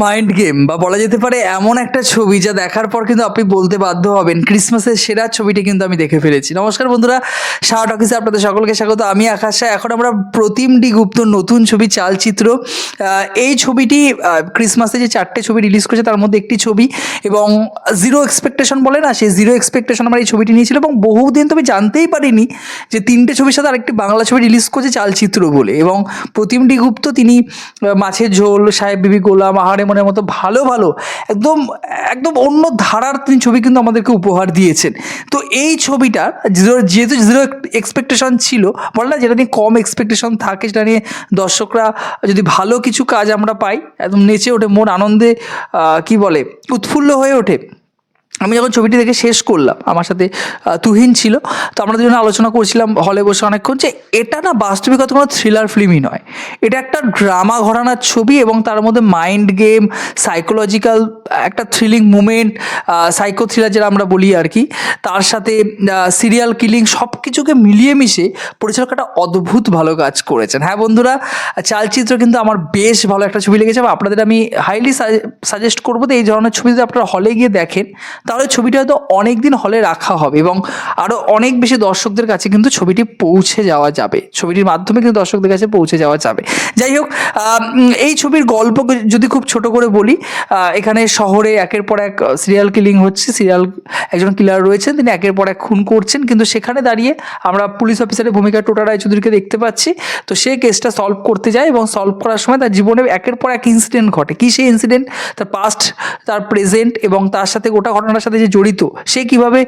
Mind game বা বলা যেতে পারে এমন একটা ছবি যা দেখার পর কিন্তু আপনি বলতে বাধ্য হবেন ক্রিসমাসের সেরা ছবিটি কিন্তু আমি দেখে ফেলেছি। নমস্কার বন্ধুরা শাহ টকিসে আপনাদের সকলকে স্বাগত। আমি আকাশ। এখন আমরা প্রতিম ডি গুপ্ত নতুন ছবি চালচিত্র। এই ছবিটি ক্রিসমাসে যে চারটে ছবি রিলিজ করেছে তার মধ্যে একটি ছবি এবং জিরো এক্সপেকটেশন বলে না, সেই জিরো এক্সপেকটেশন আমার এই ছবিটি নিয়েছিল এবং বহুদিন তো আমি জানতেই পারিনি যে তিনটে ছবির সাথে আরেকটি বাংলা ছবি রিলিজ করেছে চালচিত্র বলে এবং প্রতিম ডি গুপ্ত তিনি মাছের ঝোল, সাহেব বিবি গোলাম, আহারে মনের মতো ভালো ভালো, একদম একদম অন্য ধারার তিনি ছবি কিন্তু আমাদেরকে উপহার দিয়েছেন। তো এই ছবিটা যেহেতু জিরো এক্সপেকটেশন ছিল, বলে না যেটা নিয়ে কম এক্সপেকটেশন থাকে, সেটা নিয়ে দর্শকরা যদি ভালো কিছু কাজ আমরা পাই, একদম নেচে ওঠে, মন আনন্দে কি বলে, উৎফুল্ল হয়ে ওঠে আমি যখন ছবিটি দেখে শেষ করলাম, আমার সাথে তুহিন ছিল, তো আমরা দুজনে আলোচনা করছিলাম হলে বসে অনেকক্ষণ যে এটা না বাস্তবিকত কোনো থ্রিলার ফিল্মই নয়। এটা একটা ড্রামা ঘরানার ছবি এবং তার মধ্যে মাইন্ড গেম সাইকোলজিক্যাল একটা থ্রিলিং মুমেন্ট সাইকো থ্রিলার যেটা আমরা বলি আর কি, তার সাথে সিরিয়াল কিলিং সব কিছুকে মিলিয়ে মিশে পরিচালক একটা অদ্ভুত ভালো কাজ করেছেন। হ্যাঁ বন্ধুরা, চালচিত্র কিন্তু আমার বেশ ভালো একটা ছবি লেগেছে আপনাদের আমি হাইলি সাজেস্ট করব যে এই ধরনের ছবি যদি আপনারা হলে গিয়ে দেখেন তাহলে ছবিটা হয়তো অনেক দিন হলে রাখা হবে এবং আরও অনেক বেশি দর্শকদের কাছে কিন্তু ছবিটি পৌঁছে যাওয়া যাবে। ছবিটির মাধ্যমে কিন্তু দর্শকদের কাছে পৌঁছে যাওয়া যাবে। যাই হোক এই ছবির গল্প যদি খুব ছোট করে বলি এখানে শহরে একের পর এক সিরিয়াল কিলিং হচ্ছে সিরিয়াল একজন কিলার রয়েছেন, তিনি একের পর এক খুন করছেন, কিন্তু সেখানে দাঁড়িয়ে আমরা পুলিশ অফিসারের ভূমিকা টোটা রায়চৌধুরীকে দেখতে পাচ্ছি। তো সে কেসটা সলভ করতে যায় এবং সলভ করার সময় তার জীবনে একের পর এক ইনসিডেন্ট ঘটে। কী সেই ইনসিডেন্ট তার পাস্ট তার প্রেজেন্ট এবং তার সাথে গোটা ঘটনার সাথে যে জড়িত, সে কীভাবে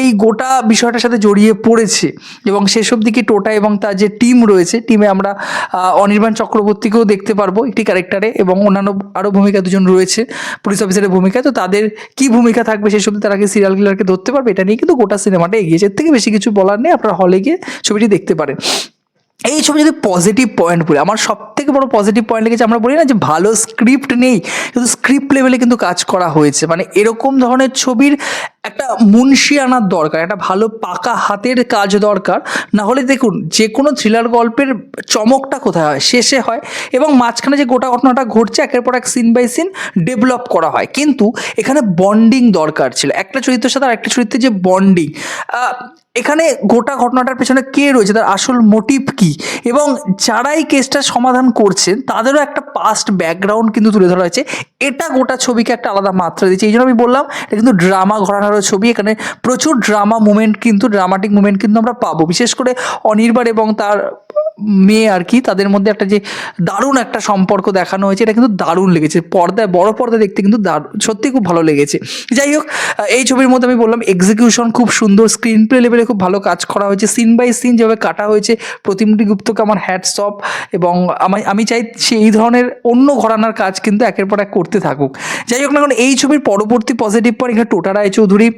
এই গোটা বিষয়টার সাথে জড়িয়ে পড়েছে এবং সেসব দিকে টোটা এবং তার যে টিম রয়েছে টিমে আমরা অনির্বাণ চক্রবর্তীকেও দেখতে পারব একটি ক্যারেক্টারে এবং অন্যান্য আরও ভূমিকা দুজন রয়েছে পুলিশ অফিসারের ভূমিকা। তো তাদের কি ভূমিকা থাকবে সেসব তারা কি সিরিয়াল কিলারকে ধরতে পারবে? এটা নিয়ে কিন্তু গোটা সিনেমাটা এগিয়েছে এর থেকে বেশি কিছু বলার নেই, আপনারা হলে গিয়ে ছবিটি দেখতে পারেন। এই ছবি যদি পজিটিভ পয়েন্ট বলি, আমার সব থেকে বড় পজিটিভ পয়েন্ট লেগেছে, আমরা বলি না যে ভালো স্ক্রিপ্ট নেই, কিন্তু স্ক্রিপ্ট লেভেলে কিন্তু কাজ করা হয়েছে। মানে এরকম ধরনের ছবির একটা মুন্সি আনার দরকার, একটা ভালো পাকা হাতের কাজ দরকার। না হলে দেখুন, যে কোনো থ্রিলার গল্পের চমকটা কোথায় হয়? শেষে হয় এবং মাঝখানে যে গোটা ঘটনাটা ঘটছে, একের পর এক সিন বাই সিন ডেভেলপ করা হয়। কিন্তু এখানে বন্ডিং দরকার ছিল। একটা চরিত্রের সাথে আর একটা চরিত্রের যে বন্ডিং এখানে গোটা ঘটনাটার পেছনে কে রয়েছে? তার আসল মোটিভ কি? এবং যারাই কেসটা সমাধান করছেন, তাদেরও একটা পাস্ট ব্যাকগ্রাউন্ড কিন্তু তুলে ধরা হয়েছে। এটা গোটা ছবিকে একটা আলাদা মাত্রা দিচ্ছে এই জন্য আমি বললাম, এটা কিন্তু ড্রামা ঘরানারও ছবি। এখানে প্রচুর ড্রামা মুমেন্ট কিন্তু ড্রামাটিক মুমেন্ট কিন্তু আমরা পাবো। বিশেষ করে অনির্বাণ এবং তার মেয়ে আর কি, তাদের মধ্যে একটা যে দারুণ একটা সম্পর্ক দেখানো হয়েছে, এটা কিন্তু দারুণ লেগেছে। পর্দায়, বড় পর্দায় দেখতে কিন্তু সত্যি খুব ভালো লেগেছে। যাই হোক, এই ছবির মধ্যে আমি বললাম এক্সিকিউশন খুব সুন্দর স্ক্রিন প্লে লেভেলে খুব ভালো কাজ করা হয়েছে। সিন বাই সিন যেভাবে কাটা হয়েছে, প্রতিমটি গুপ্তকে আমার হ্যাটস অফ এবং আমি আমি চাই সে এই ধরনের অন্য ঘরানার কাজ কিন্তু একের পর এক করতে থাকুক। যাই হোক না কারণ এই ছবির পরবর্তী পজিটিভ পর এখানে টোটা রায়চৌধুরী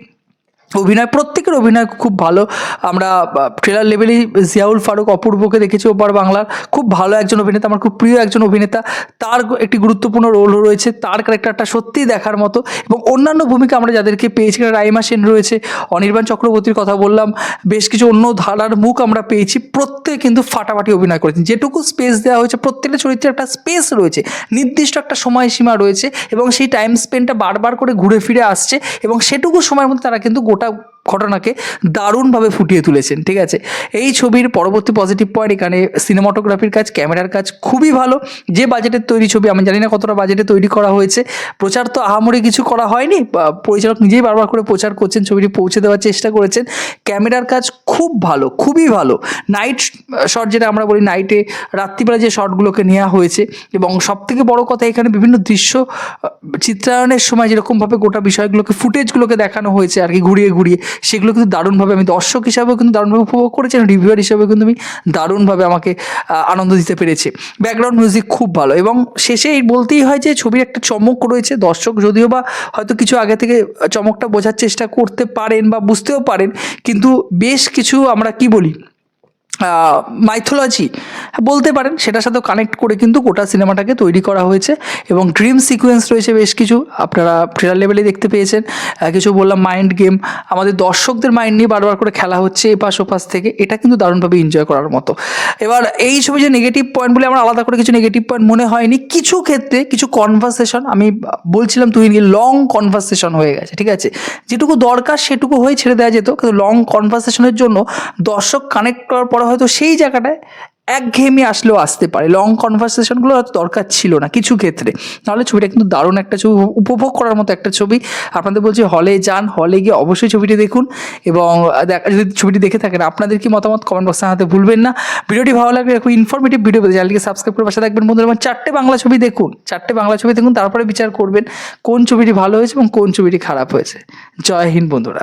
অভিনয়, প্রত্যেকের অভিনয় খুব ভালো। আমরা ট্রেলার লেভেলেই জিয়াউল ফারুক অপূর্বকে দেখেছি ওপার বাংলার। খুব ভালো একজন অভিনেতা, আমার খুব প্রিয় একজন অভিনেতা। তার একটি গুরুত্বপূর্ণ রোল রয়েছে, তার ক্যারেক্টারটা সত্যিই দেখার মতো। এবং অন্যান্য ভূমিকা আমরা যাদেরকে পেয়েছি রাইমা সেন রয়েছে, অনির্বাণ চক্রবর্তীর কথা বললাম, বেশ কিছু অন্য ধারার মুখ আমরা পেয়েছি। প্রত্যেকে কিন্তু ফাটাফাটি অভিনয় করেছেন। যেটুকু স্পেস দেওয়া হয়েছে, প্রত্যেকটা চরিত্রের একটা স্পেস রয়েছে। নির্দিষ্ট একটা সময়সীমা রয়েছে এবং সেই টাইম স্পেন্ডটা বারবার করে ঘুরে ফিরে আসছে এবং সেটুকু সময়ের মধ্যে তারা কিন্তু গোটা ঘটনাকে দারুণভাবে ফুটিয়ে তুলেছেন, ঠিক আছে? এই ছবির পরবর্তী পজিটিভ পয়েন্ট এখানে সিনেমাটোগ্রাফির কাজ ক্যামেরার কাজ খুবই ভালো। যে বাজেটের তৈরি ছবি, আমি জানি না কতটা বাজেটে তৈরি করা হয়েছে। প্রচার তো আহামরি কিছু করা হয়নি। পরিচালক নিজেই বারবার করে প্রচার করছেন, ছবিটি পৌঁছে দেওয়ার চেষ্টা করেছেন। ক্যামেরার কাজ খুব ভালো, খুবই ভালো। নাইট শট যেটা আমরা বলি নাইটে রাত্রিবেলা যে শটগুলোকে নেওয়া হয়েছে এবং সব থেকে বড় কথা, এখানে বিভিন্ন দৃশ্য চিত্রায়নের সময় যেরকমভাবে গোটা বিষয়গুলোকে ফুটেজগুলোকে দেখানো হয়েছে আর কি, ঘুরিয়ে ঘুরিয়ে। সেগুলো কিন্তু দারুণভাবে আমি দর্শক হিসাবেও কিন্তু দারুণভাবে উপভোগ করেছি রিভিউয়ার হিসাবেও কিন্তু আমি দারুণভাবে আমাকে আনন্দ দিতে পেরেছে। ব্যাকগ্রাউন্ড মিউজিক খুব ভালো এবং শেষে এই বলতেই হয় যে ছবির একটা চমক রয়েছে। দর্শক যদিও বা হয়তো কিছু আগে থেকে চমকটা বোঝার চেষ্টা করতে পারেন বা বুঝতেও পারেন, কিন্তু বেশ কিছু আমরা কি বলি? মাইথোলজি বলতে পারেন, সেটার সাথেও কানেক্ট করে কিন্তু গোটা সিনেমাটাকে তৈরি করা হয়েছে। এবং ড্রিম সিকোয়েন্স রয়েছে বেশ কিছু, আপনারা ট্রেলার লেভেলে দেখতে পেয়েছেন। কিছু বললাম মাইন্ড গেম আমাদের দর্শকদের মাইন্ড নিয়ে বারবার করে খেলা হচ্ছে এপাশ ওপাশ থেকে, এটা কিন্তু দারুণভাবে এনজয় করার মতো। এবার এই ছবি যে নেগেটিভ পয়েন্ট বলে আমার আলাদা করে কিছু নেগেটিভ পয়েন্ট মনে হয়নি, কিছু ক্ষেত্রে কিছু কনভারসেশন আমি বলছিলাম তুই লং কনভারসেশন হয়ে গেছে, ঠিক আছে? যেটুকু দরকার সেটুকু হয়ে ছেড়ে দেওয়া যেত, কিন্তু লং কনভারসেশনের জন্য দর্শক কানেক্ট করার পরে হয়তো সেই জায়গাটায় একঘেয়েমি আসলেও আসতে পারে। লং কনভারসেশনগুলো হয়তো দরকার ছিল না কিছু ক্ষেত্রে। নাহলে ছবিটা কিন্তু দারুণ একটা ছবি উপভোগ করার মতো একটা ছবি। আপনাদের বলছি হলে যান হলে গিয়ে অবশ্যই ছবিটি দেখুন এবং যদি ছবিটি দেখে থাকেন, আপনাদের কি মতামত কমেন্ট বক্সে জানাতে ভুলবেন না। ভিডিওটি ভালো লাগবে খুব ইনফরমেটিভ ভিডিও পেতে চ্যানেলকে সাবস্ক্রাইব করে পাশে থাকবেন। বন্ধুরা এবং চারটে বাংলা ছবি দেখুন। চারটে বাংলা ছবি দেখুন, তারপরে বিচার করবেন কোন ছবিটি ভালো হয়েছে এবং কোন ছবিটি খারাপ হয়েছে। জয় হিন্দ বন্ধুরা।